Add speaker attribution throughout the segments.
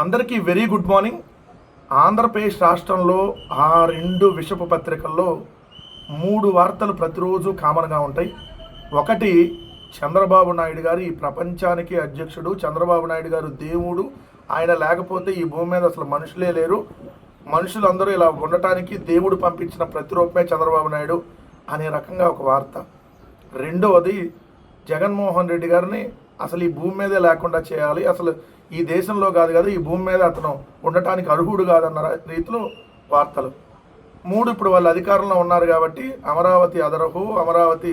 Speaker 1: అందరికీ very good morning. Andhra Pradesh రాష్ట్రంలో ఆ రెండు విషపు పత్రికల్లో మూడు వార్తలు ప్రతిరోజు కామన్గా ఉంటాయి. ఒకటి చంద్రబాబు నాయుడు గారు ఈ ప్రపంచానికి అధ్యక్షుడు. చంద్రబాబు నాయుడు గారు దేవుడు. ఆయన లేకపోతే ఈ భూమి మీద అసలు మనుషులే లేరు. మనుషులందరూ ఇలా ఉండటానికి దేవుడు పంపించిన ప్రతిరూపమే చంద్రబాబు నాయుడు అనే రకంగా ఒక వార్త. రెండవది జగన్మోహన్ రెడ్డి గారిని అసలు ఈ భూమి మీదే లేకుండా చేయాలి. అసలు ఈ దేశంలో కాదు కదా ఈ భూమి మీద అతను ఉండటానికి అర్హుడు కాదన్న రీతిలో వార్తలు. మూడు ఇప్పుడు వాళ్ళు అధికారంలో ఉన్నారు కాబట్టి అమరావతి అదరహు అమరావతి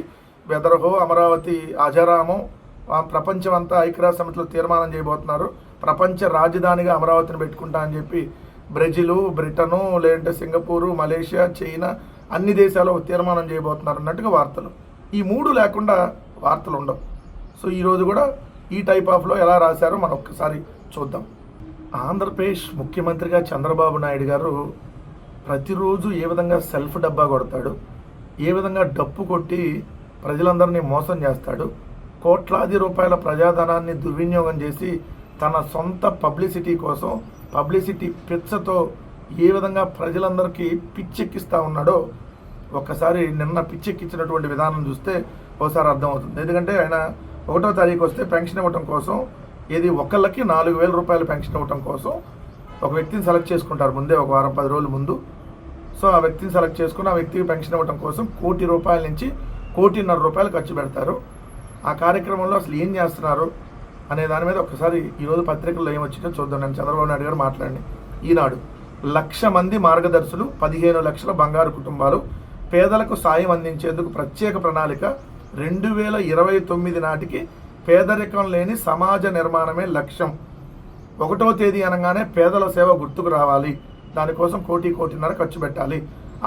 Speaker 1: బెదరహు అమరావతి అజరాము ప్రపంచమంతా ప్రపంచం అంతా ఐక్యరాజ్య సమితిలో తీర్మానం చేయబోతున్నారు. ప్రపంచ రాజధానిగా అమరావతిని పెట్టుకుంటా అని చెప్పి బ్రెజిలు బ్రిటను లేదంటే సింగపూరు మలేషియా చైనా అన్ని దేశాలు తీర్మానం చేయబోతున్నారు అన్నట్టుగా వార్తలు. ఈ మూడు లేకుండా వార్తలు ఉండవు. సో ఈరోజు కూడా ఈ టైప్ ఆఫ్లో ఎలా రాశారో మనం ఒక్కసారి చూద్దాం. ఆంధ్రప్రదేశ్ ముఖ్యమంత్రిగా చంద్రబాబు నాయుడు గారు ప్రతిరోజు ఏ విధంగా సెల్ఫ్ డబ్బా కొడతాడు ఏ విధంగా డప్పు కొట్టి ప్రజలందరినీ మోసం చేస్తాడు కోట్లాది రూపాయల ప్రజాధనాన్ని దుర్వినియోగం చేసి తన సొంత పబ్లిసిటీ కోసం పబ్లిసిటీ పిచ్చతో ఏ విధంగా ప్రజలందరికీ పిచ్చెక్కిస్తూ ఉన్నాడో ఒక్కసారి నిన్న పిచ్చెక్కించినటువంటి విధానం చూస్తే ఒకసారి అర్థమవుతుంది. ఎందుకంటే ఆయన ఒకటో తారీఖు వస్తే పెన్షన్ ఇవ్వటం కోసం ఇది ఒకళ్ళకి నాలుగు వేల రూపాయలు పెన్షన్ ఇవ్వటం కోసం ఒక వ్యక్తిని సెలెక్ట్ చేసుకుంటారు ముందే ఒక వారం పది రోజుల ముందు. సో ఆ వ్యక్తిని సెలెక్ట్ చేసుకుని ఆ వ్యక్తికి పెన్షన్ ఇవ్వటం కోసం కోటి రూపాయల నుంచి కోటిన్నర రూపాయలు ఖర్చు పెడతారు. ఆ కార్యక్రమంలో అసలు ఏం చేస్తున్నారు అనే దాని మీద ఒకసారి ఈరోజు పత్రికల్లో ఏమొచ్చిందో చూద్దాం. నేను చంద్రబాబు నాయుడు గారు మాట్లాడండి. ఈనాడు లక్ష మంది మార్గదర్శులు పదిహేను లక్షల బంగారు కుటుంబాలు పేదలకు సాయం అందించేందుకు ప్రత్యేక ప్రణాళిక రెండు వేల ఇరవై తొమ్మిది నాటికి పేదరికం లేని సమాజ నిర్మాణమే లక్ష్యం. ఒకటో తేదీ అనగానే పేదల సేవ గుర్తుకు రావాలి. దానికోసం కోటి కోటిన్నర ఖర్చు పెట్టాలి.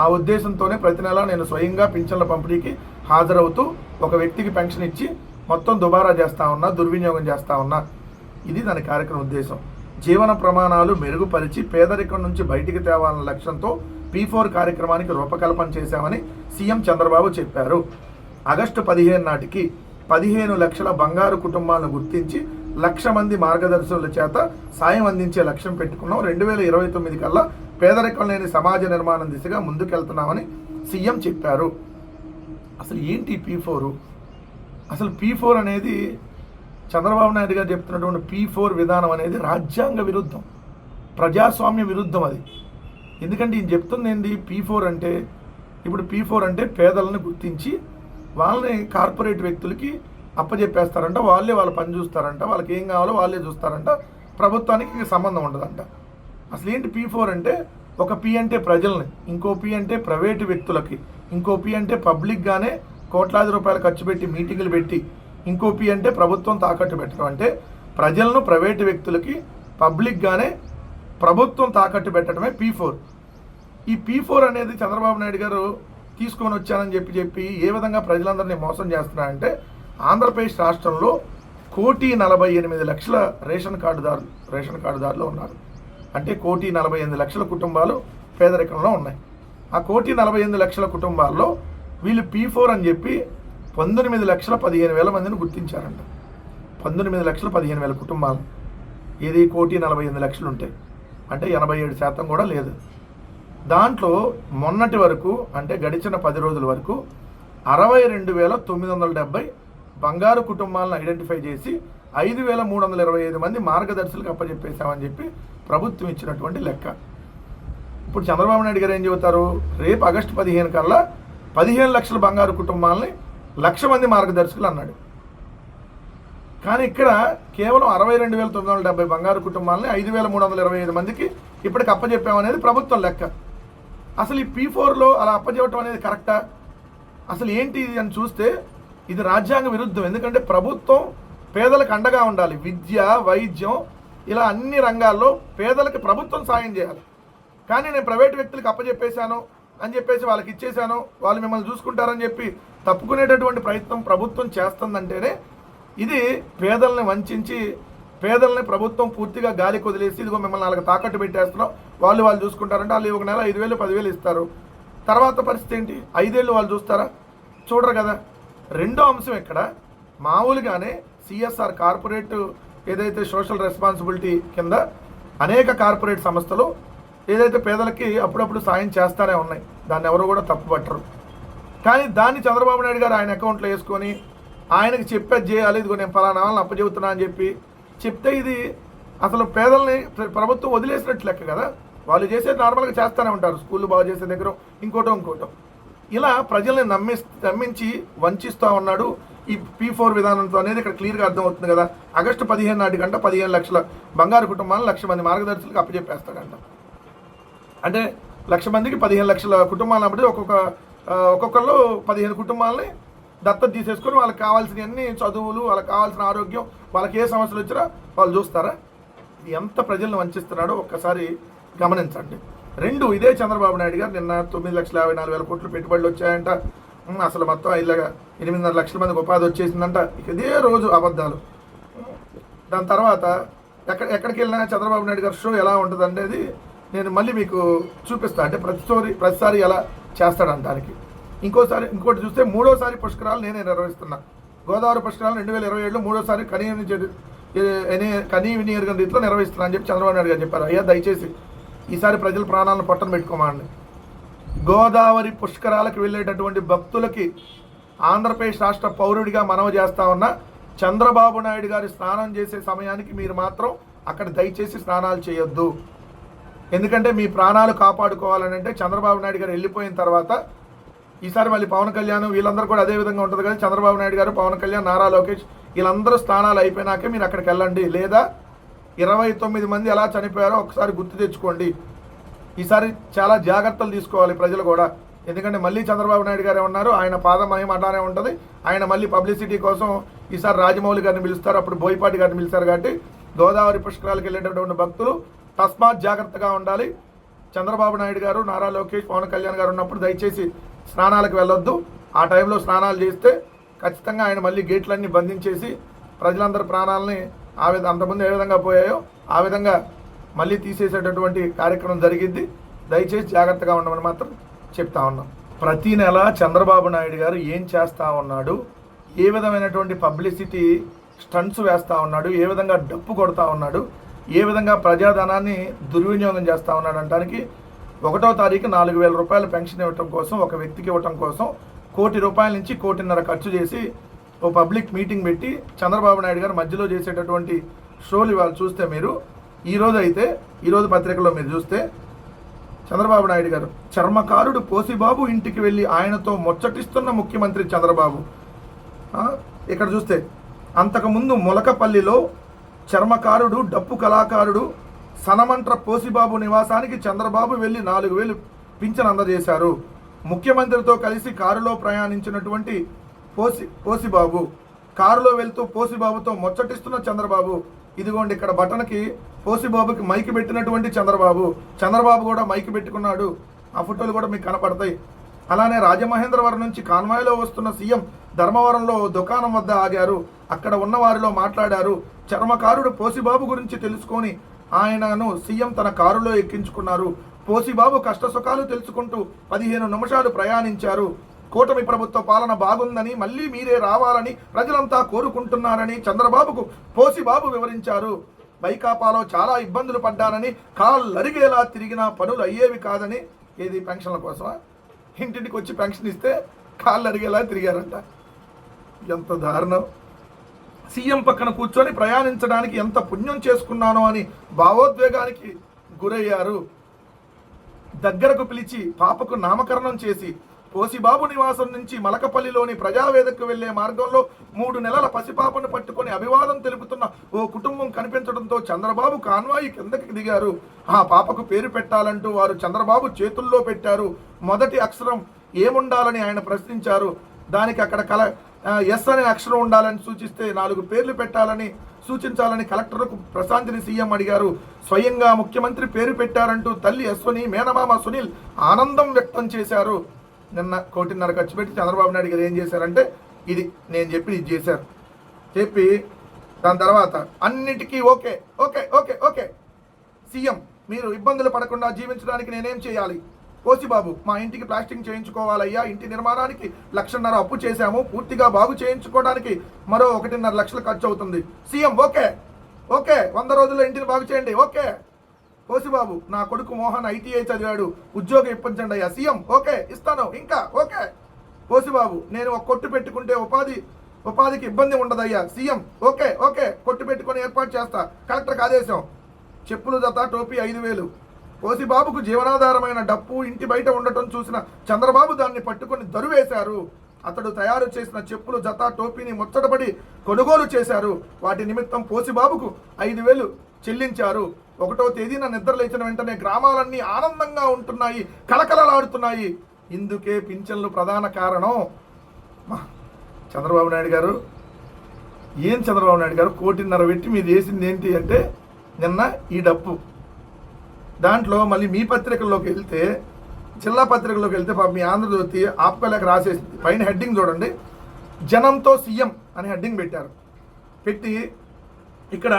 Speaker 1: ఆ ఉద్దేశంతోనే ప్రతి నెల నేను స్వయంగా పింఛన్ల పంపిణీకి హాజరవుతూ ఒక వ్యక్తికి పెన్షన్ ఇచ్చి మొత్తం దుబారా చేస్తా ఉన్నా దుర్వినియోగం చేస్తా ఉన్నా. ఇది దాని కార్యక్రమం ఉద్దేశం. జీవన ప్రమాణాలు మెరుగుపరిచి పేదరికం నుంచి బయటికి తేవాలన్న లక్ష్యంతో పీ ఫోర్ కార్యక్రమానికి రూపకల్పన చేశామని సీఎం చంద్రబాబు చెప్పారు. ఆగస్టు పదిహేను నాటికి పదిహేను లక్షల బంగారు కుటుంబాలను గుర్తించి లక్ష మంది మార్గదర్శకుల చేత సాయం అందించే లక్ష్యం పెట్టుకున్నాం. రెండు వేల ఇరవై తొమ్మిది కల్లా పేదరికం లేని సమాజ నిర్మాణం దిశగా ముందుకెళ్తున్నామని సీఎం చెప్పారు. అసలు ఏంటి పీ ఫోరు? అసలు పీ ఫోర్ అనేది చంద్రబాబు నాయుడు గారు చెప్తున్నటువంటి పీ ఫోర్ విధానం అనేది రాజ్యాంగ విరుద్ధం. ప్రజాస్వామ్య విరుద్ధం అది. ఎందుకంటే ఈయన చెప్తుంది ఏంటి పీ ఫోర్ అంటే ఇప్పుడు పీ ఫోర్ అంటే పేదలను గుర్తించి వాళ్ళని కార్పొరేట్ వ్యక్తులకి అప్పచెప్పేస్తారంట వాళ్ళే వాళ్ళ పని చూస్తారంట వాళ్ళకి ఏం కావాలో వాళ్ళే చూస్తారంట ప్రభుత్వానికి సంబంధం ఉండదంట. అసలు ఏంటి పీ ఫోర్ అంటే ఒక పి అంటే ప్రజల్ని ఇంకో పి అంటే ప్రైవేటు వ్యక్తులకి ఇంకో పి అంటే పబ్లిక్గానే కోట్లాది రూపాయలు ఖర్చు పెట్టి మీటింగులు పెట్టి ఇంకో పి అంటే ప్రభుత్వం తాకట్టు పెట్టడం. అంటే ప్రజలను ప్రైవేటు వ్యక్తులకి పబ్లిక్గానే ప్రభుత్వం తాకట్టు పెట్టడమే పీ ఫోర్ ఈ పీ ఫోర్ అనేది చంద్రబాబు నాయుడు గారు తీసుకొని వచ్చానని చెప్పి చెప్పి ఏ విధంగా ప్రజలందరినీ మోసం చేస్తున్నారంటే ఆంధ్రప్రదేశ్ రాష్ట్రంలో కోటి నలభై ఎనిమిది లక్షల రేషన్ కార్డుదారులు రేషన్ కార్డుదారులు ఉన్నారు. అంటే కోటి నలభై ఎనిమిది లక్షల కుటుంబాలు పేదరికంలో ఉన్నాయి. ఆ కోటి నలభై ఎనిమిది లక్షల కుటుంబాల్లో వీళ్ళు పీ ఫోర్ అని చెప్పి పంతొమ్మిది లక్షల పదిహేను వేల మందిని గుర్తించారంట. పంతొమ్మిది లక్షల పదిహేను వేల కుటుంబాలు. ఏది కోటి నలభై ఎనిమిది లక్షలు ఉంటాయి అంటే ఎనభై ఏడు శాతం కూడా లేదు. దాంట్లో మొన్నటి వరకు అంటే గడిచిన పది రోజుల వరకు అరవై రెండు వేల తొమ్మిది వందల డెబ్బై బంగారు కుటుంబాలను ఐడెంటిఫై చేసి ఐదు వేల మూడు వందల ఇరవై ఐదు మంది మార్గదర్శులకు అప్పచెప్పేశామని చెప్పి ప్రభుత్వం ఇచ్చినటువంటి లెక్క. ఇప్పుడు చంద్రబాబు నాయుడు గారు ఏం చెబుతారు? రేపు ఆగస్టు పదిహేను కల్లా పదిహేను లక్షల బంగారు కుటుంబాలని లక్ష మంది మార్గదర్శకులు అన్నాడు. కానీ ఇక్కడ కేవలం అరవై రెండు వేల తొమ్మిది వందల డెబ్బై బంగారు కుటుంబాలని ఐదు వేల మూడు వందల ఇరవై ఐదు మందికి ఇప్పటికి అప్పచెప్పామనేది ప్రభుత్వం లెక్క. అసలు ఈ పీ ఫోర్లో అలా అప్పచెప్పటం అనేది కరెక్టా? అసలు ఏంటి ఇది అని చూస్తే ఇది రాజ్యాంగ విరుద్ధం. ఎందుకంటే ప్రభుత్వం పేదలకు అండగా ఉండాలి. విద్య వైద్యం ఇలా అన్ని రంగాల్లో పేదలకు ప్రభుత్వం సాయం చేయాలి. కానీ నేను ప్రైవేట్ వ్యక్తులకు అప్పచెప్పేశాను అని చెప్పేసి వాళ్ళకి ఇచ్చేశాను. వాళ్ళు మిమ్మల్ని చూసుకుంటారని చెప్పి తప్పుకునేటటువంటి ప్రయత్నం ప్రభుత్వం చేస్తుందంటేనే ఇది పేదల్ని వంచి పేదల్ని ప్రభుత్వం పూర్తిగా గాలి కొదిలేసి ఇదిగో మిమ్మల్ని వాళ్ళకి తాకట్టు పెట్టేస్తున్నాం వాళ్ళు వాళ్ళు చూసుకుంటారంటే వాళ్ళు ఒక నెల ఐదు వేలు పదివేలు ఇస్తారు. తర్వాత పరిస్థితి ఏంటి? ఐదేళ్ళు వాళ్ళు చూస్తారా? చూడరు కదా. రెండో అంశం ఇక్కడ మామూలుగానే సిఎస్ఆర్ కార్పొరేట్ ఏదైతే సోషల్ రెస్పాన్సిబిలిటీ కింద అనేక కార్పొరేట్ సంస్థలు ఏదైతే పేదలకి అప్పుడప్పుడు సాయం చేస్తానే ఉన్నాయి. దాన్ని ఎవరు కూడా తప్పుపట్టరు. కానీ దాన్ని చంద్రబాబు నాయుడు గారు ఆయన అకౌంట్లో వేసుకొని ఆయనకి చెప్పేది చేయాలి ఇదిగో నేను ఫలానా వాళ్ళని అప్పచెబుతున్నా అని చెప్పి చెప్తే ఇది అసలు పేదల్ని ప్రభుత్వం వదిలేసినట్టు లెక్క కదా? వాళ్ళు చేసేది నార్మల్గా చేస్తూనే ఉంటారు. స్కూళ్ళు బాగు చేసే దగ్గర ఇంకోటో ఇంకోటో. ఇలా ప్రజల్ని నమ్మి నమ్మించి వంచిస్తూ ఉన్నాడు ఈ పీ ఫోర్ విధానంతో అనేది ఇక్కడ క్లియర్గా అర్థమవుతుంది కదా. ఆగస్టు పదిహేను నాటికంట పదిహేను లక్షల బంగారు కుటుంబాలను లక్ష మంది మార్గదర్శులకు అప్పచెప్పేస్తాడంట అంటే లక్ష మందికి పదిహేను లక్షల కుటుంబాలు అప్పటి ఒక్కొక్క ఒక్కొక్కళ్ళు పదిహేను కుటుంబాలని దత్తత తీసేసుకొని వాళ్ళకి కావాల్సిన అన్ని చదువులు వాళ్ళకి కావాల్సిన ఆరోగ్యం వాళ్ళకి ఏ సమస్యలు వచ్చినా వాళ్ళు చూస్తారా? ఎంత ప్రజలను వంచిస్తున్నాడో ఒక్కసారి గమనించండి. రెండు ఇదే చంద్రబాబు నాయుడు గారు నిన్న తొమ్మిది లక్షల యాభై నాలుగు వేల కోట్లు పెట్టుబడులు వచ్చాయంట. అసలు మొత్తం ఐదు ఎనిమిదిన్నర లక్షల మందికి ఉపాధి వచ్చేసిందంట. ఇక ఇదే రోజు అబద్ధాలు. దాని తర్వాత ఎక్కడ ఎక్కడికి వెళ్ళినా చంద్రబాబు నాయుడు గారి షో ఎలా ఉంటుంది అనేది నేను మళ్ళీ మీకు చూపిస్తాను అంటే ప్రతిసారి ప్రతిసారి ఎలా చేస్తాడంటానికి ఇంకోసారి ఇంకోటి చూస్తే మూడోసారి పుష్కరాలు నేనే నిర్వహిస్తున్నా. గోదావరి పుష్కరాలు రెండు వేల ఇరవై ఏడులో మూడోసారి కనీ కనీ వినియోగం రీతిలో నిర్వహిస్తున్నా అని చెప్పి చంద్రబాబు నాయుడు గారు చెప్పారు. అయ్యా దయచేసి ఈసారి ప్రజల ప్రాణాలను పట్టణ పెట్టుకోమండి. గోదావరి పుష్కరాలకు వెళ్ళేటటువంటి భక్తులకి ఆంధ్రప్రదేశ్ రాష్ట్ర పౌరుడిగా మనవి చేస్తా ఉన్న చంద్రబాబు నాయుడు గారి స్నానం చేసే సమయానికి మీరు మాత్రం అక్కడ దయచేసి స్నానాలు చేయొద్దు. ఎందుకంటే మీ ప్రాణాలు కాపాడుకోవాలని అంటే చంద్రబాబు నాయుడు గారు వెళ్ళిపోయిన తర్వాత ఈసారి మళ్ళీ పవన్ కళ్యాణ్ వీళ్ళందరూ కూడా అదే విధంగా ఉంటుంది కదా. చంద్రబాబు నాయుడు గారు పవన్ కళ్యాణ్ నారా లోకేష్ వీళ్ళందరూ స్థానాలు అయిపోయినాకే మీరు అక్కడికి వెళ్ళండి. లేదా ఇరవై తొమ్మిది మంది ఎలా చనిపోయారో ఒకసారి గుర్తు తెచ్చుకోండి. ఈసారి చాలా జాగ్రత్తలు తీసుకోవాలి ప్రజలు కూడా. ఎందుకంటే మళ్ళీ చంద్రబాబు నాయుడు గారే ఉన్నారు ఆయన పాదమహిమ అట్లానే ఉంటుంది. ఆయన మళ్ళీ పబ్లిసిటీ కోసం ఈసారి రాజమౌళి గారిని పిలుస్తారు. అప్పుడు బోయపాటి గారిని పిలుస్తారు కాబట్టి గోదావరి పుష్కరాలకు వెళ్ళేటటువంటి భక్తులు తస్మాత్ జాగ్రత్తగా ఉండాలి. చంద్రబాబు నాయుడు గారు నారా లోకేష్ పవన్ కళ్యాణ్ గారు ఉన్నప్పుడు దయచేసి స్నానాలకు వెళ్ళొద్దు. ఆ టైంలో స్నానాలు చేస్తే ఖచ్చితంగా ఆయన మళ్ళీ గేట్లన్నీ బంధించేసి ప్రజలందరి ప్రాణాలని ఆ విధంగా అంతకుముందు ఏ విధంగా పోయాయో ఆ విధంగా మళ్ళీ తీసేసేటటువంటి కార్యక్రమం జరిగింది దయచేసి జాగ్రత్తగా ఉండమని మాత్రం చెప్తా ఉన్నాం. ప్రతి నెల చంద్రబాబు నాయుడు గారు ఏం చేస్తూ ఉన్నాడు? ఏ విధమైనటువంటి పబ్లిసిటీ స్టంట్స్ వేస్తూ ఉన్నాడు? ఏ విధంగా డప్పు కొడతా ఉన్నాడు? ఏ విధంగా ప్రజాధనాన్ని దుర్వినియోగం చేస్తూ ఉన్నాడు? అంటానికి ఒకటో తారీఖు నాలుగు వేల రూపాయల పెన్షన్ ఇవ్వటం కోసం ఒక వ్యక్తికి ఇవ్వటం కోసం కోటి రూపాయల నుంచి కోటిన్నర ఖర్చు చేసి ఓ పబ్లిక్ మీటింగ్ పెట్టి చంద్రబాబు నాయుడు గారు మధ్యలో చేసేటటువంటి షోలు ఇవాళ చూస్తే మీరు ఈరోజు అయితే ఈరోజు పత్రికలో మీరు చూస్తే చంద్రబాబు నాయుడు గారు చర్మకారుడు పోసిబాబు ఇంటికి వెళ్ళి ఆయనతో ముచ్చటిస్తున్న ముఖ్యమంత్రి చంద్రబాబు. ఇక్కడ చూస్తే అంతకుముందు మొలకపల్లిలో చర్మకారుడు డప్పు కళాకారుడు సనమంట్ర పోసిబాబు నివాసానికి చంద్రబాబు వెళ్ళి నాలుగు వేలు పింఛన్ అందజేశారు. ముఖ్యమంత్రితో కలిసి కారులో ప్రయాణించినటువంటి పోసి పోసిబాబు. కారులో వెళ్తూ పోసిబాబుతో ముచ్చటిస్తున్న చంద్రబాబు. ఇదిగోండి ఇక్కడ బటన్కి పోసిబాబుకి మైకి పెట్టినటువంటి చంద్రబాబు. చంద్రబాబు కూడా మైకి పెట్టుకున్నాడు. ఆ ఫోటోలు కూడా మీకు కనపడతాయి. అలానే రాజమహేంద్రవరం నుంచి కాన్వాయ్లో వస్తున్న సీఎం ధర్మవరంలో దుకాణం వద్ద ఆగారు. అక్కడ ఉన్న వారిలో మాట్లాడారు. చర్మకారుడు పోసిబాబు గురించి తెలుసుకొని ఆయనను సీఎం తన కారులో ఎక్కించుకున్నారు. పోసిబాబు కష్టసుఖాలు తెలుసుకుంటూ పదిహేను నిమిషాలు ప్రయాణించారు. కూటమి ప్రభుత్వ పాలన బాగుందని మళ్ళీ మీరే రావాలని ప్రజలంతా కోరుకుంటున్నారని చంద్రబాబుకు పోసిబాబు వివరించారు. వైకాపాలో చాలా ఇబ్బందులు పడ్డానని కాళ్ళరిగేలా తిరిగినా పనులు అయ్యేవి కాదని. ఏది పెన్షన్ల కోసమా? ఇంటింటికి వచ్చి పెన్షన్ ఇస్తే కాళ్ళు అరిగేలా తిరిగారంట. ఎంత దారుణం. సీఎం పక్కన కూర్చొని ప్రయాణించడానికి ఎంత పుణ్యం చేసుకున్నానో అని భావోద్వేగానికి గురయ్యారు. దగ్గరకు పిలిచి పాపకు నామకరణం చేసి పోసిబాబు నివాసం నుంచి మలకపల్లిలోని ప్రజావేదకు వెళ్ళే మార్గంలో మూడు నెలల పసిపాపను పట్టుకొని అభివాదం తెలుపుతున్న ఓ కుటుంబం కనిపించడంతో చంద్రబాబు కాన్వాయి కిందకి దిగారు. ఆ పాపకు పేరు పెట్టాలంటూ వారు చంద్రబాబు చేతుల్లో పెట్టారు. మొదటి అక్షరం ఏముండాలని ఆయన ప్రశ్నించారు. దానికి అక్కడ కల ఎస్ అనే అక్షరం ఉండాలని సూచిస్తే నాలుగు పేర్లు పెట్టాలని సూచించాలని కలెక్టర్కు ప్రశాంతిని సీఎం అడిగారు. స్వయంగా ముఖ్యమంత్రి పేరు పెట్టారంటూ తల్లి అశ్వని మేనమామ సునీల్ ఆనందం వ్యక్తం చేశారు. నిన్న కోటిన్నర ఖర్చు పెట్టి చంద్రబాబు నాయుడు గారు ఏం చేశారంటే ఇది నేను చెప్పి ఇది చేశారు. చెప్పి దాని తర్వాత అన్నిటికీ okay okay okay okay. CM మీరు ఇబ్బందులు పడకుండా జీవించడానికి నేనేం చేయాలి? కోసిబాబు మా ఇంటికి ప్లాస్టింగ్ చేయించుకోవాలయ్యా. ఇంటి నిర్మాణానికి లక్షన్నర అప్పు చేశాము. పూర్తిగా బాగు చేయించుకోవడానికి మరో ఒకటిన్నర లక్షలు ఖర్చు అవుతుంది. CM okay. ఓకే వంద రోజుల్లో ఇంటిని బాగు చేయండి. ఓకే. కోసిబాబు నా కొడుకు మోహన్ ఐటీఐ చదివాడు. ఉద్యోగం ఇప్పించండి అయ్యా. CM okay. ఇస్తాను. ఇంకా ఓకే. కోసిబాబు నేను ఒక కొట్టు పెట్టుకుంటే ఉపాధి ఉపాధికి ఇబ్బంది ఉండదయ్యా. CM okay okay. కొట్టు పెట్టుకొని ఏర్పాటు చేస్తా. కలెక్టర్కి ఆదేశం. చెప్పులు జత టోపీ ఐదు వేలు. కోసిబాబుకు జీవనాధారమైన డప్పు ఇంటి బయట ఉండటం చూసిన చంద్రబాబు దాన్ని పట్టుకొని దరువేశారు. అతడు తయారు చేసిన చెప్పులు జత టోపీని ముచ్చటపడి కొనుగోలు చేశారు. వాటి నిమిత్తం పోసిబాబుకు ఐదు వేలు చెల్లించారు. ఒకటో తేదీన నిద్ర లేచిన వెంటనే గ్రామాలన్నీ ఆనందంగా ఉంటున్నాయి కలకలలాడుతున్నాయి ఇందుకే పింఛన్లు ప్రధాన కారణం. చంద్రబాబు నాయుడు గారు ఏం చంద్రబాబు నాయుడు గారు కోటిన్నర పెట్టి మీరు చేసింది ఏంటి అంటే నిన్న ఈ డప్పు. దాంట్లో మళ్ళీ మీ పత్రికల్లోకి వెళ్తే జిల్లా పత్రికలోకి వెళ్తే పాప మీ ఆంధ్రజ్యోతి ఆపుకోలేక రాసేసింది. పైన హెడ్డింగ్ చూడండి. జనంతో సీఎం అని హెడ్డింగ్ పెట్టారు. పెట్టి ఇక్కడ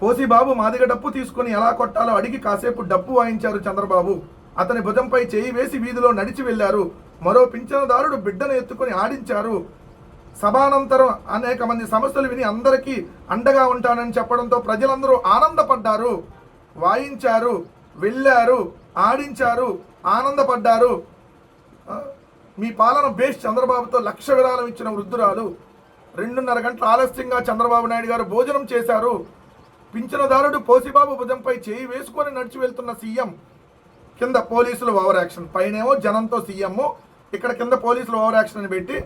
Speaker 1: పోసి బాబు మాదిగ డప్పు తీసుకొని ఎలా కొట్టాలో అడిగి కాసేపు డప్పు వాయించారు చంద్రబాబు. అతని భుజంపై చేయి వేసి వీధిలో నడిచి వెళ్ళారు మరో పింఛనదారుడు బిడ్డను ఎత్తుకొని ఆడించారు. సభానంతరం అనేక మంది సమస్యలు విని అందరికీ అండగా ఉంటానని చెప్పడంతో ప్రజలందరూ ఆనందపడ్డారు. వాయించారు వెళ్ళారు ఆడించారు ఆనందపడ్డారు. మీ పాలన బేస్ చంద్రబాబుతో లక్ష విరాళం ఇచ్చిన వృద్ధురాలు. రెండున్నర గంటల ఆలస్యంగా చంద్రబాబు నాయుడు గారు భోజనం చేశారు. పింఛనదారుడు పోసిబాబు భుజంపై చేయి వేసుకొని నడిచి వెళ్తున్న సీఎం కింద పోలీసులు ఓవర్ యాక్షన్. పైనేమో జనంతో సీఎం ఇక్కడ కింద పోలీసులు ఓవర్ యాక్షన్ అని పెట్టి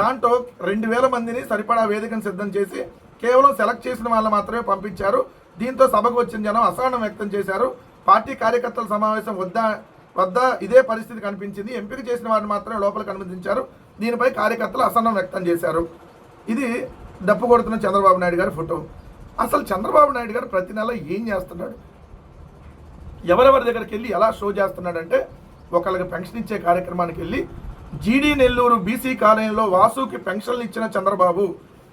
Speaker 1: దాంట్లో రెండు వేల మందిని సరిపడా వేదికను సిద్ధం చేసి కేవలం సెలెక్ట్ చేసిన వాళ్ళు మాత్రమే పంపించారు. దీంతో సభకు వచ్చిన జనం అసహనం వ్యక్తం చేశారు. పార్టీ కార్యకర్తల సమావేశం వద్ద వద్ద ఇదే పరిస్థితి కనిపించింది. ఎంపిక చేసిన వారిని మాత్రమే లోపలికి అనుమతించారు. దీనిపై కార్యకర్తలు అసహనం వ్యక్తం చేశారు. ఇది డప్పు కొడుతున్న చంద్రబాబు నాయుడు గారి ఫోటో. అసలు చంద్రబాబు నాయుడు గారు ప్రతి నెల ఏం చేస్తున్నాడు? ఎవరెవరి దగ్గరికి వెళ్ళి ఎలా షో చేస్తున్నాడంటే ఒకళ్ళకి పెన్షన్ ఇచ్చే కార్యక్రమానికి వెళ్ళి జీడీ నెల్లూరు బీసీ కాలనీలో వాసుకి పెన్షన్లు ఇచ్చిన చంద్రబాబు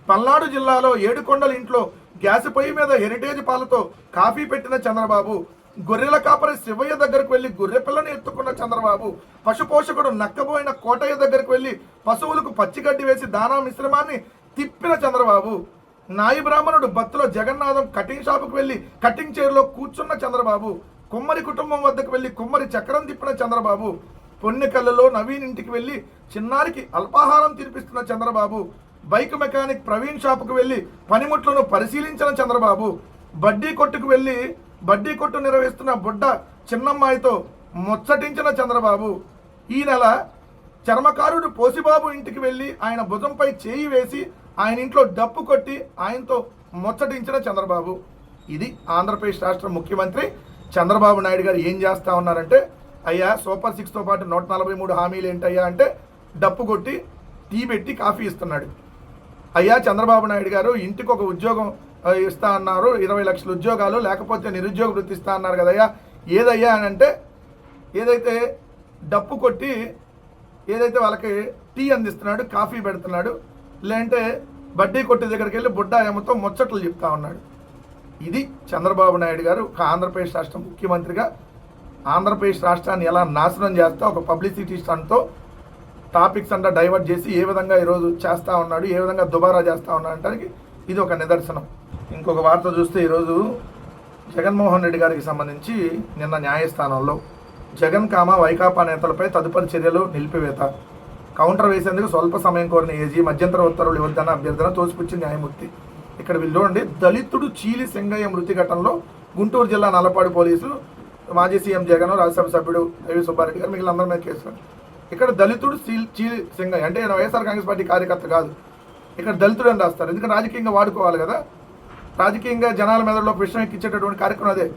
Speaker 1: పల్నాడు జిల్లాలో ఏడుకొండల ఇంట్లో గ్యాస్ పొయ్యి మీద హెరిటేజ్ పాలతో కాఫీ పెట్టిన చంద్రబాబు గొర్రెల కాపరి శివయ్య దగ్గరకు వెళ్ళి గొర్రె పిల్లని ఎత్తుకున్న చంద్రబాబు పశుపోషకుడు నక్కబోయిన కోటయ్య దగ్గరకు వెళ్ళి పశువులకు పచ్చిగడ్డి వేసి దానా మిశ్రమాన్ని తిప్పిన చంద్రబాబు నాయి బ్రాహ్మణుడు బత్తులో జగన్నాథం కటింగ్ షాపుకు వెళ్ళి కటింగ్ చైర్లో కూర్చున్న చంద్రబాబు కుమ్మరి కుటుంబం వద్దకు వెళ్ళి కుమ్మరి చక్రం తిప్పిన చంద్రబాబు పొన్నెకల్లలో నవీన్ ఇంటికి వెళ్ళి చిన్నారికి అల్పాహారం తినిపిస్తున్న చంద్రబాబు బైక్ మెకానిక్ ప్రవీణ్ షాపుకు వెళ్ళి పనిముట్లను పరిశీలించిన చంద్రబాబు బడ్డీ కొట్టుకు వెళ్ళి బడ్డీ కొట్టు నిర్వహిస్తున్న బుడ్డ చిన్నమ్మాయితో ముచ్చటించిన చంద్రబాబు. ఈ నెల చర్మకారుడు పోసిబాబు ఇంటికి వెళ్ళి ఆయన భుజంపై చేయి వేసి ఆయన ఇంట్లో డప్పు కొట్టి ఆయనతో ముచ్చటించిన చంద్రబాబు. ఇది ఆంధ్రప్రదేశ్ రాష్ట్ర ముఖ్యమంత్రి చంద్రబాబు నాయుడు గారు ఏం చేస్తా ఉన్నారంటే అయ్యా సూపర్ సిక్స్తో పాటు నూట నలభై మూడు హామీలు ఏంటయ్యా అంటే డప్పు కొట్టి టీ పెట్టి కాఫీ ఇస్తున్నాడు. అయ్యా చంద్రబాబు నాయుడు గారు ఇంటికి ఒక ఉద్యోగం ఇస్తా అన్నారు. ఇరవై లక్షల ఉద్యోగాలు లేకపోతే నిరుద్యోగ వృత్తి ఇస్తా అన్నారు కదయ్యా ఏదయ్యా అని అంటే ఏదైతే డప్పు కొట్టి ఏదైతే వాళ్ళకి టీ అందిస్తున్నాడు కాఫీ పెడుతున్నాడు లేదంటే బడ్డీ కొట్టి దగ్గరికి వెళ్ళి బుడ్డ ఏమతో ముచ్చట్లు చెప్తా ఉన్నాడు. ఇది చంద్రబాబు నాయుడు గారు ఒక ఆంధ్రప్రదేశ్ రాష్ట్ర ముఖ్యమంత్రిగా ఆంధ్రప్రదేశ్ రాష్ట్రాన్ని ఎలా నాశనం చేస్తా ఒక పబ్లిసిటీ స్టంట్తో టాపిక్స్ అంతా డైవర్ట్ చేసి ఏ విధంగా ఈరోజు చేస్తూ ఉన్నాడు ఏ విధంగా దుబారా చేస్తూ ఉన్నాడు అంటానికి ఇది ఒక నిదర్శనం. ఇంకొక వార్త చూస్తే ఈరోజు జగన్మోహన్ రెడ్డి గారికి సంబంధించి నిన్న న్యాయస్థానంలో జగన్ కామ వైకాపా నేతలపై తదుపరి చర్యలు నిలిపివేత. కౌంటర్ వేసేందుకు స్వల్ప సమయం కోరిన ఏజీ మధ్యంతర ఉత్తర్వులు ఇవ్వద్దన్న అభ్యర్థన తోసిపుచ్చిన న్యాయమూర్తి. ఇక్కడ వీళ్ళు చూడండి దళితుడు చీలి సింగయ్య మృతి ఘటనలో గుంటూరు జిల్లా నల్లపాడు పోలీసులు మాజీ సీఎం జగన్ రాజ్యసభ సభ్యుడు ఐవి సుబ్బారెడ్డి గారు మిగిలిన అందరి మీద కేసు ఇక్కడ దళితుడు సీల్ చీ సింగయ్య. అంటే నేను వైఎస్ఆర్ కాంగ్రెస్ పార్టీ కార్యకర్త కాదు. ఇక్కడ దళితుడు అని రాస్తారు. ఎందుకంటే రాజకీయంగా వాడుకోవాలి కదా. రాజకీయంగా జనాల మెదడులో విషయం ఎక్కించేటటువంటి కార్యక్రమం అదే.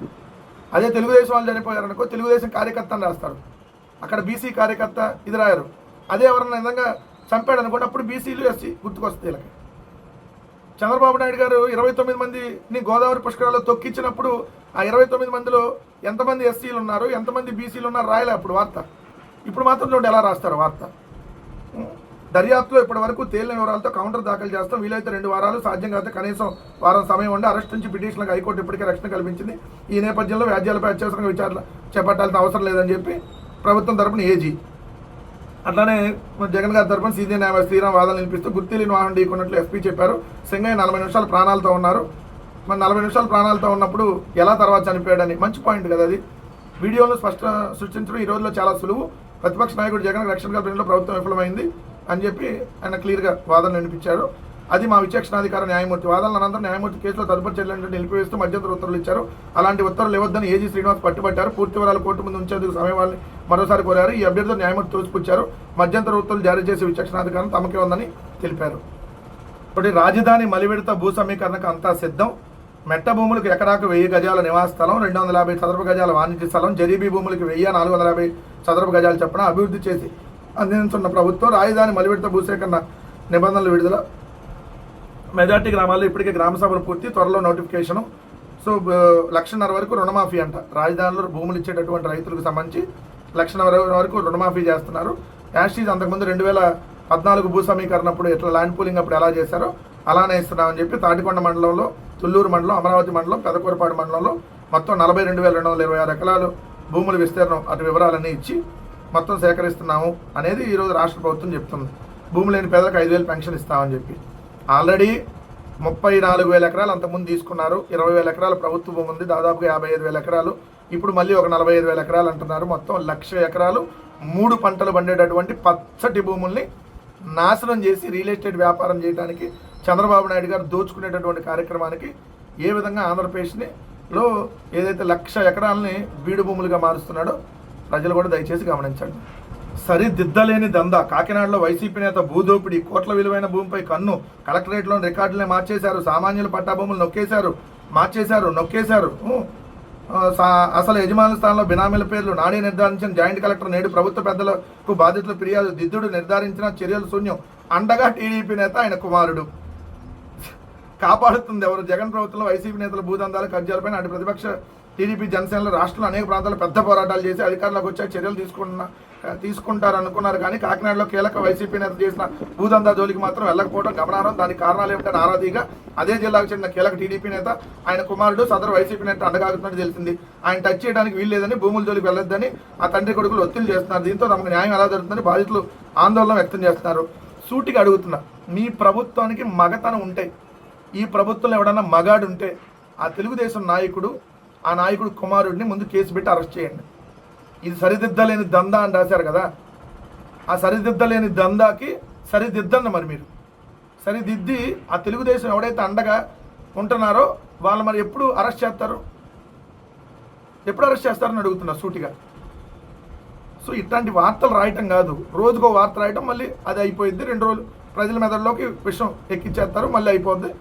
Speaker 1: అదే తెలుగుదేశం వాళ్ళు చనిపోయారనుకో తెలుగుదేశం కార్యకర్త అని రాస్తారు. అక్కడ బీసీ కార్యకర్త ఇది రాయరు. అదే ఎవరన్నా విధంగా చంపాడు అనుకోండి అప్పుడు బీసీలు ఎస్సీ గుర్తుకొస్తుంది వీళ్ళకి. చంద్రబాబు నాయుడు గారు ఇరవై తొమ్మిది మందిని గోదావరి పుష్కరాల్లో తొక్కించినప్పుడు ఆ ఇరవై తొమ్మిది మందిలో ఎంతమంది ఎస్సీలు ఉన్నారు ఎంతమంది బీసీలు ఉన్నారు రాయలే అప్పుడు వార్త. ఇప్పుడు మాత్రం చూడండి ఎలా రాస్తారు వార్త. దర్యాప్తులో ఇప్పటి వరకు తేలిన వివరాలతో కౌంటర్ దాఖలు చేస్తాం. వీలైతే రెండు వారాలు సాధ్యం కాకపోతే కనీసం వారం సమయం ఉండి అరెస్ట్ నుంచి పిటిషన్లకు హైకోర్టు ఇప్పటికే రక్షణ కల్పించింది. ఈ నేపథ్యంలో వ్యాజ్యాలపై అత్యవసరంగా విచారణ చేపట్టాల్సిన అవసరం లేదని చెప్పి ప్రభుత్వం తరపున ఏజీ. అట్లానే జగన్ గారి తరపున సీనియర్ న్యాయవాది శ్రీరామ్ వాదనలు నిలిపిస్తూ గుర్తిలేని వాహనం ఢీకొన్నట్లు ఎస్పీ చెప్పారు. సింగయ్య నలభై నిమిషాలు ప్రాణాలతో ఉన్నారు. మరి నలభై నిమిషాలు ప్రాణాలతో ఉన్నప్పుడు ఎలా తర్వాత చనిపోయాడని మంచి పాయింట్ కదా అది. వీడియోలో స్పష్ట సృష్టించడం ఈ రోజులో చాలా సులువు. ప్రతిపక్ష నాయకుడు జగన్ రక్షణ కల్పనలో ప్రభుత్వం విఫలమైంది అని చెప్పి ఆయన క్లియర్గా వాదనలు వినిపించారు. అది మా విచక్షణాధికార న్యాయమూర్తి వాదనల అనంతరం న్యాయమూర్తి కేసులో తదుపరి చర్యలను నిలిపివేస్తూ మధ్యంతర ఉత్తర్వులు ఇచ్చారు. అలాంటి ఉత్తర్వులు ఇవ్వద్దని ఏజీ శ్రీనివాస్ పట్టుబట్టారు. పూర్తి వివరాలు కోర్టు ముందు ఉంచేందుకు సమయాన్ని మరోసారి కోరారు. ఈ అభ్యర్థులు న్యాయమూర్తి తోసిపుచ్చారు. మధ్యంతర ఉత్తర్వులు జారీ చేసే విచక్షణాధికారం తమకే ఉందని తెలిపారు. ఇప్పుడు రాజధాని మలివిడత భూ సమీకరణకు అంతా సిద్ధం. మెట్ట భూములకు ఎకరాకు వెయ్యి గజాల నివాస స్థలం రెండు వందల యాభై చదరపు గజాల వాణిజ్య స్థలం జరీబీ భూములకు వెయ్యి నాలుగు వందల యాభై చదరపు గజాలు చొప్పున అభివృద్ధి చేసి అందించున్న ప్రభుత్వం రాజధాని మలివిడత భూసేకరణ నిబంధనలు విడుదల. మెజార్టీ గ్రామాల్లో ఇప్పటికే గ్రామ సభలు పూర్తి త్వరలో నోటిఫికేషను. సో లక్షన్నర వరకు రుణమాఫీ అంట. రాజధానిలో భూములు ఇచ్చేటటువంటి రైతులకు సంబంధించి లక్షన్నర వరకు రుణమాఫీ చేస్తున్నారు. యాషీజ్ అంతకుముందు రెండు వేల పద్నాలుగు భూ సమీకరణ అప్పుడు ఎట్లా ల్యాండ్ పూలింగ్ అప్పుడు ఎలా చేశారో అలానే ఇస్తున్నామని చెప్పి తాటికొండ మండలంలో తుళ్ళూరు మండలం అమరావతి మండలం పెదకూరపాడు మండలంలో మొత్తం నలభై రెండు వేల రెండు వందల ఇరవై ఆరు ఎకరాలు భూముల విస్తీర్ణం అటు వివరాలన్నీ ఇచ్చి మొత్తం సేకరిస్తున్నాము అనేది ఈరోజు రాష్ట్ర ప్రభుత్వం చెప్తుంది. భూమి లేని పేదలకు ఐదు వేలు పెన్షన్ ఇస్తామని చెప్పి. ఆల్రెడీ ముప్పై నాలుగు వేల ఎకరాలు అంతకుముందు తీసుకున్నారు. ఇరవై వేల ఎకరాల ప్రభుత్వ భూమి ఉంది. దాదాపుగా యాభై ఐదు వేల ఎకరాలు. ఇప్పుడు మళ్ళీ ఒక నలభై ఐదు వేల ఎకరాలు అంటున్నారు. మొత్తం లక్ష ఎకరాలు మూడు పంటలు పండేటటువంటి పచ్చటి భూముల్ని నాశనం చేసి రియల్ ఎస్టేట్ వ్యాపారం చేయడానికి చంద్రబాబు నాయుడు గారు దోచుకునేటటువంటి కార్యక్రమానికి ఏ విధంగా ఆంధ్రప్రదేశ్ని లో ఏదైతే లక్ష ఎకరాలని బీడు భూములుగా మారుస్తున్నాడో ప్రజలు కూడా దయచేసి గమనించండి. సరిదిద్దలేని దందా. కాకినాడలో వైసీపీ నేత భూదోపిడి కోట్ల విలువైన భూమిపై కన్ను కలెక్టరేట్లోని రికార్డులే మార్చేశారు. సామాన్యుల పట్టా భూములు నొక్కేశారు. మార్చేశారు నొక్కేశారు. సా- అసలు యజమానుల స్థానంలో బినామీల పేర్లు నాడే నిర్ధారించిన జాయింట్ కలెక్టర్ నేడు ప్రభుత్వ పెద్దలకు బాధితుల ఫిర్యాదు. దిద్దుడు నిర్ధారించిన చర్యలు శూన్యం. అండగా టీడీపీ నేత ఆయన కుమారుడు. కాపాడుతుంది ఎవరు? జగన్ ప్రభుత్వంలో వైసీపీ నేతల భూదందాలు కబ్జాలపై అటు ప్రతిపక్ష టీడీపీ జనసేనలో రాష్ట్రంలో అనేక ప్రాంతాల్లో పెద్ద పోరాటాలు చేసి అధికారులకు వచ్చే చర్యలు తీసుకున్న తీసుకుంటారనుకున్నారు. కానీ కాకినాడలో కీలక వైసీపీ నేత చేసిన భూదందా జోలికి మాత్రం వెళ్ళకపోవడం గమనార్హం. దానికి కారణాలు ఏమిటని ఆరాధిగా అదే జిల్లాకు చెందిన కీలక టీడీపీ నేత ఆయన కుమారుడు సదరు వైసీపీ నేత అండగాగుతున్నట్టు తెలిసింది. ఆయన టచ్ చేయడానికి వీల్లేదని భూముల జోలికి వెళ్ళొద్దని ఆ తండ్రి కొడుకులు ఒత్తిడి చేస్తున్నారు. దీంతో తమకు న్యాయం ఎలా జరుగుతుందని బాధితులు ఆందోళన వ్యక్తం చేస్తున్నారు. సూటిగా అడుగుతున్నా మీ ప్రభుత్వానికి మగతనం ఉంటాయి ఈ ప్రభుత్వంలో ఎవడన్నా మగాడు ఉంటే ఆ తెలుగుదేశం నాయకుడు ఆ నాయకుడు కుమారుడిని ముందు కేసు పెట్టి అరెస్ట్ చేయండి. ఇది సరిదిద్దలేని దందా అని రాశారు కదా. ఆ సరిదిద్దలేని దందాకి సరిదిద్దండి మరి మీరు. సరిదిద్ది ఆ తెలుగుదేశం ఎవడైతే అండగా ఉంటున్నారో వాళ్ళు మరి ఎప్పుడు అరెస్ట్ చేస్తారు? ఎప్పుడు అరెస్ట్ చేస్తారని అడుగుతున్నా సూటిగా. సో ఇట్లాంటి వార్తలు రాయటం కాదు. రోజుకో వార్త రాయటం మళ్ళీ అది అయిపోయింది. రెండు రోజులు ప్రజల మెదడులోకి విషయం ఎక్కించేస్తారు మళ్ళీ అయిపోద్ది.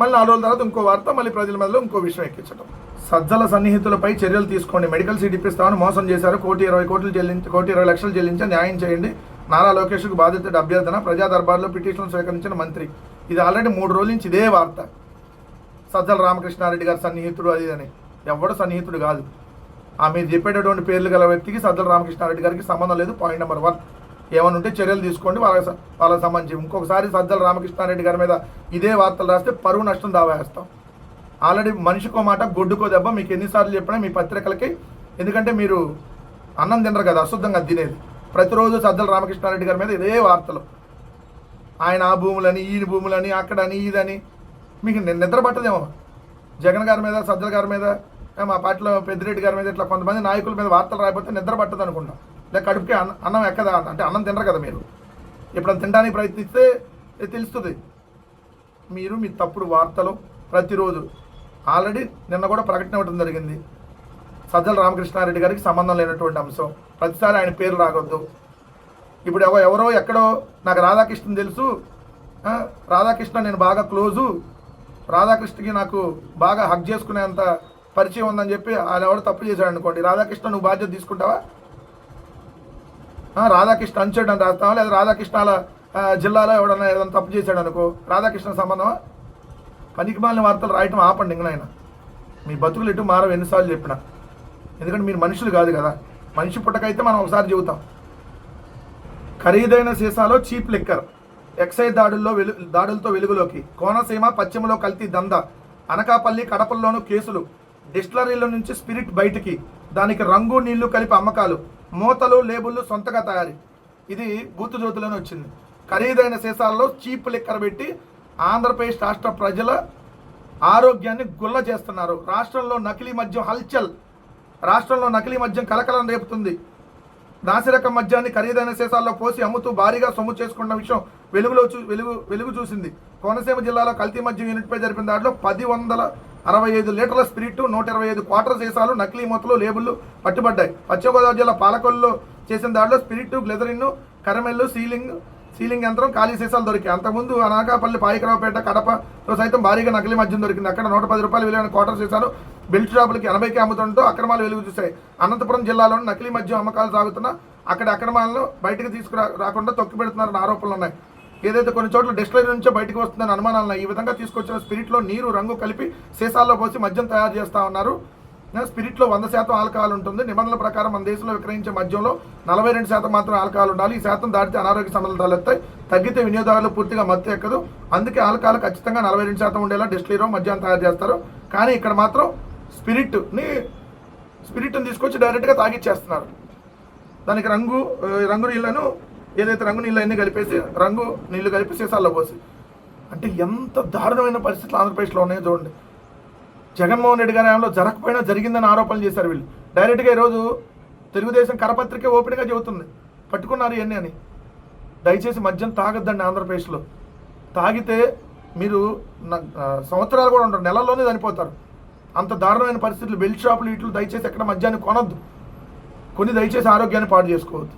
Speaker 1: మళ్ళీ నాలుగు రోజుల తర్వాత ఇంకో వార్త మళ్ళీ ప్రజల మధ్యలో ఇంకో విషయం ఎక్కించడం సజ్జల సన్నిహితులపై చర్యలు తీసుకోండి. మెడికల్ సీట్ ఇప్పిస్తామని మోసం చేశారు. కోటి ఇరవై కోట్లు చెల్లించి కోటి ఇరవై లక్షలు చెల్లించి న్యాయం చేయండి. నారా లోకేష్కు బాధితుడి అభ్యర్థన ప్రజా దర్బార్లో పిటిషన్లు స్వీకరించిన మంత్రి. ఇది ఆల్రెడీ మూడు రోజుల నుంచి ఇదే వార్త. సజ్జల రామకృష్ణారెడ్డి గారు సన్నిహితుడు అది అని. ఎవడు సన్నిహితుడు కాదు. ఆమె చెప్పేటటువంటి పేర్లు గల వ్యక్తికి సజ్జల రామకృష్ణారెడ్డి గారికి సంబంధం లేదు. Point number one. ఏమైనా ఉంటే చర్యలు తీసుకోండి. వాళ్ళ స- వాళ్ళకి సంబంధించి ఇంకొకసారి సజ్జల రామకృష్ణారెడ్డి గారి మీద ఇదే వార్తలు రాస్తే పరువు నష్టం దావా వేస్తాం ఆల్రెడీ మనిషికో మాట గొడ్డుకో దెబ్బ మీకు ఎన్నిసార్లు చెప్పినా మీ పత్రికలకి. ఎందుకంటే మీరు అన్నం తినరు కదా అశుద్ధంగా తినేది. ప్రతిరోజు సజ్జల రామకృష్ణారెడ్డి గారి మీద ఇదే వార్తలు. ఆయన ఆ భూములని ఈ భూములని అక్కడని ఇదని మీకు నిద్ర పట్టదేమో. జగన్ గారి మీద సజ్జల గారి మీద మా పార్టీలో పెద్దిరెడ్డి గారి మీద ఇట్లా కొంతమంది నాయకుల మీద వార్తలు రాకపోతే నిద్ర పట్టదు అనుకుంటా లేక కడుపుకి అన్న అన్నం ఎక్కదా అంటే అన్నం తినరు కదా మీరు. ఎప్పుడైనా తినడానికి ప్రయత్నిస్తే ఇది తెలుస్తుంది? మీరు మీ తప్పుడు వార్తలు ప్రతిరోజు ఆల్రెడీ నిన్న కూడా ప్రకటన ఇవ్వడం జరిగింది. సజ్జల రామకృష్ణారెడ్డి గారికి సంబంధం లేనటువంటి అంశం. ప్రతిసారి ఆయన పేరు రాగొద్దు. ఇప్పుడు ఎవ- ఎవరో ఎక్కడో నాకు రాధాకృష్ణ తెలుసు. రాధాకృష్ణ నేను బాగా క్లోజు. రాధాకృష్ణకి నాకు బాగా హక్ చేసుకునేంత పరిచయం ఉందని చెప్పి ఆయన ఎవడో తప్పు చేశాడు అనుకోండి. రాధాకృష్ణ నువ్వు బాధ్యత తీసుకుంటావా? రాధాకృష్ణ అంచాడు అని రాస్తావా? లేదా రాధాకృష్ణాల జిల్లాలో ఎవడన్నా ఏదైనా తప్పు చేశాడు అనుకో రాధాకృష్ణ సంబంధమా? పనికిమాలిన వార్తలు రాయటం ఆపండి ఇంకనైనా మీ బతుకులు ఎటు మారవు ఎన్నిసార్లు చెప్పినా. ఎందుకంటే మీరు మనుషులు కాదు కదా. మనిషి పుట్టకైతే మనం ఒకసారి చెబుతాం. ఖరీదైన సీసాలో చీప్ లిక్కర్ ఎక్సైజ్ దాడుల్లో వెలు దాడులతో వెలుగులోకి కోనసీమ పశ్చిమలో కల్తీ దంద అనకాపల్లి కడపల్లోనూ కేసులు డిస్టిలరీల నుంచి స్పిరిట్ బయటికి దానికి రంగు నీళ్ళు కలిపి అమ్మకాలు మూతలు లేబుళ్ళు సొంతగా తయారీ. ఇది బూతు జ్యోతిలోనే వచ్చింది. ఖరీదైన సీసాల్లో చీప్ లిక్కర్ పెట్టి ఆంధ్రప్రదేశ్ రాష్ట్ర ప్రజల ఆరోగ్యాన్ని గుల్ల చేస్తున్నారు. రాష్ట్రంలో నకిలీ మద్యం హల్చల్. రాష్ట్రంలో నకిలీ మద్యం కలకలం రేపుతుంది. నాసిరకం మద్యాన్ని ఖరీదైన సీసాల్లో పోసి అమ్ముతూ భారీగా సొమ్ము చేసుకున్న విషయం వెలుగులో చూ వెలుగు వెలుగు చూసింది. కోనసీమ జిల్లాలో కల్తీ మద్యం యూనిట్పై జరిపిన దాంట్లో పది వందల అరవై ఐదు లీటర్ల స్పిరిట్ నూట ఇరవై ఐదు క్వార్టర్ సీసాలు నకిలీ మొత్తలు లేబుళ్ళు పట్టుబడ్డాయి. పశ్చిమ గోదావరి జిల్లా పాలకొల్లులో చేసిన దాంట్లో spirit glycerin caramel sealing sealing యంత్రం ఖాళీ సీసాలు దొరికాయి. అంతకుముందు అనకాపల్లి పాయికరావుపేట కడపలో సైతం భారీగా నకిలీ మద్యం దొరికింది. అక్కడ నూట పది రూపాయలు విలువైన క్వార్టర్ సీసాలు బెల్ట్ షాపులకి ఎనభైకి అమ్ముతుంటూ అక్రమాలు వెలుగు చూశాయి. అనంతపురం జిల్లాలోని నకిలీ మద్యం అమ్మకాలు సాగుతున్న అక్కడ అక్రమాలను బయటకు తీసుకురా రాకుండా తొక్కి పెడుతున్నారన్న ఆరోపణలు ఉన్నాయి ఏదైతే కొన్ని చోట్ల డిస్టిలరీ నుంచే బయటకు వస్తుందని అనుమానాలను ఈ విధంగా తీసుకొచ్చిన స్పిరిట్లో నీరు రంగు కలిపి సీసాల్లో పోసి మద్యం తయారు చేస్తా ఉన్నారు. స్పిరిట్లో వంద శాతం ఆల్కహాల్ ఉంటుంది. నిబంధనల ప్రకారం మన దేశంలో విక్రయించే మద్యంలో నలభై రెండు శాతం మాత్రం ఆల్కహాల్ ఉండాలి. ఈ శాతం దాటితే అనారోగ్య సమస్యలు తలెత్తాయి. తగ్గితే వినియోగదారులు పూర్తిగా మత్తు ఎక్కదు. అందుకే ఆల్కహాల్ ఖచ్చితంగా నలభై రెండు శాతం ఉండేలా డిస్టిలరీలో మద్యాన్ని తయారు చేస్తారు. కానీ ఇక్కడ మాత్రం స్పిరిట్ని స్పిరిట్ని తీసుకొచ్చి డైరెక్ట్గా తాగిచ్చేస్తున్నారు. దానికి రంగు రంగు నీళ్ళను ఏదైతే రంగు నీళ్ళు అన్నీ కలిపేసి రంగు నీళ్ళు కలిపి సీసాల్లో పోసి. అంటే ఎంత దారుణమైన పరిస్థితులు ఆంధ్రప్రదేశ్లో ఉన్నాయో చూడండి. జగన్మోహన్ రెడ్డి గారి హయాంలో జరగకపోయినా జరిగిందని ఆరోపణలు చేశారు వీళ్ళు. డైరెక్ట్గా ఈరోజు తెలుగుదేశం కరపత్రిక ఓపెన్గా చెబుతుంది. పట్టుకున్నారు ఇవన్నీ అని. దయచేసి మద్యం తాగొద్దండి ఆంధ్రప్రదేశ్లో. తాగితే మీరు న- సంవత్సరాలు కూడా ఉంటారు నెలల్లోనే చనిపోతారు. అంత దారుణమైన పరిస్థితులు బెల్ట్ షాపులు ఇట్లు దయచేసి ఎక్కడ మద్యాన్ని కొనొద్దు. కొన్ని దయచేసి ఆరోగ్యాన్ని పాడు చేసుకోవద్దు.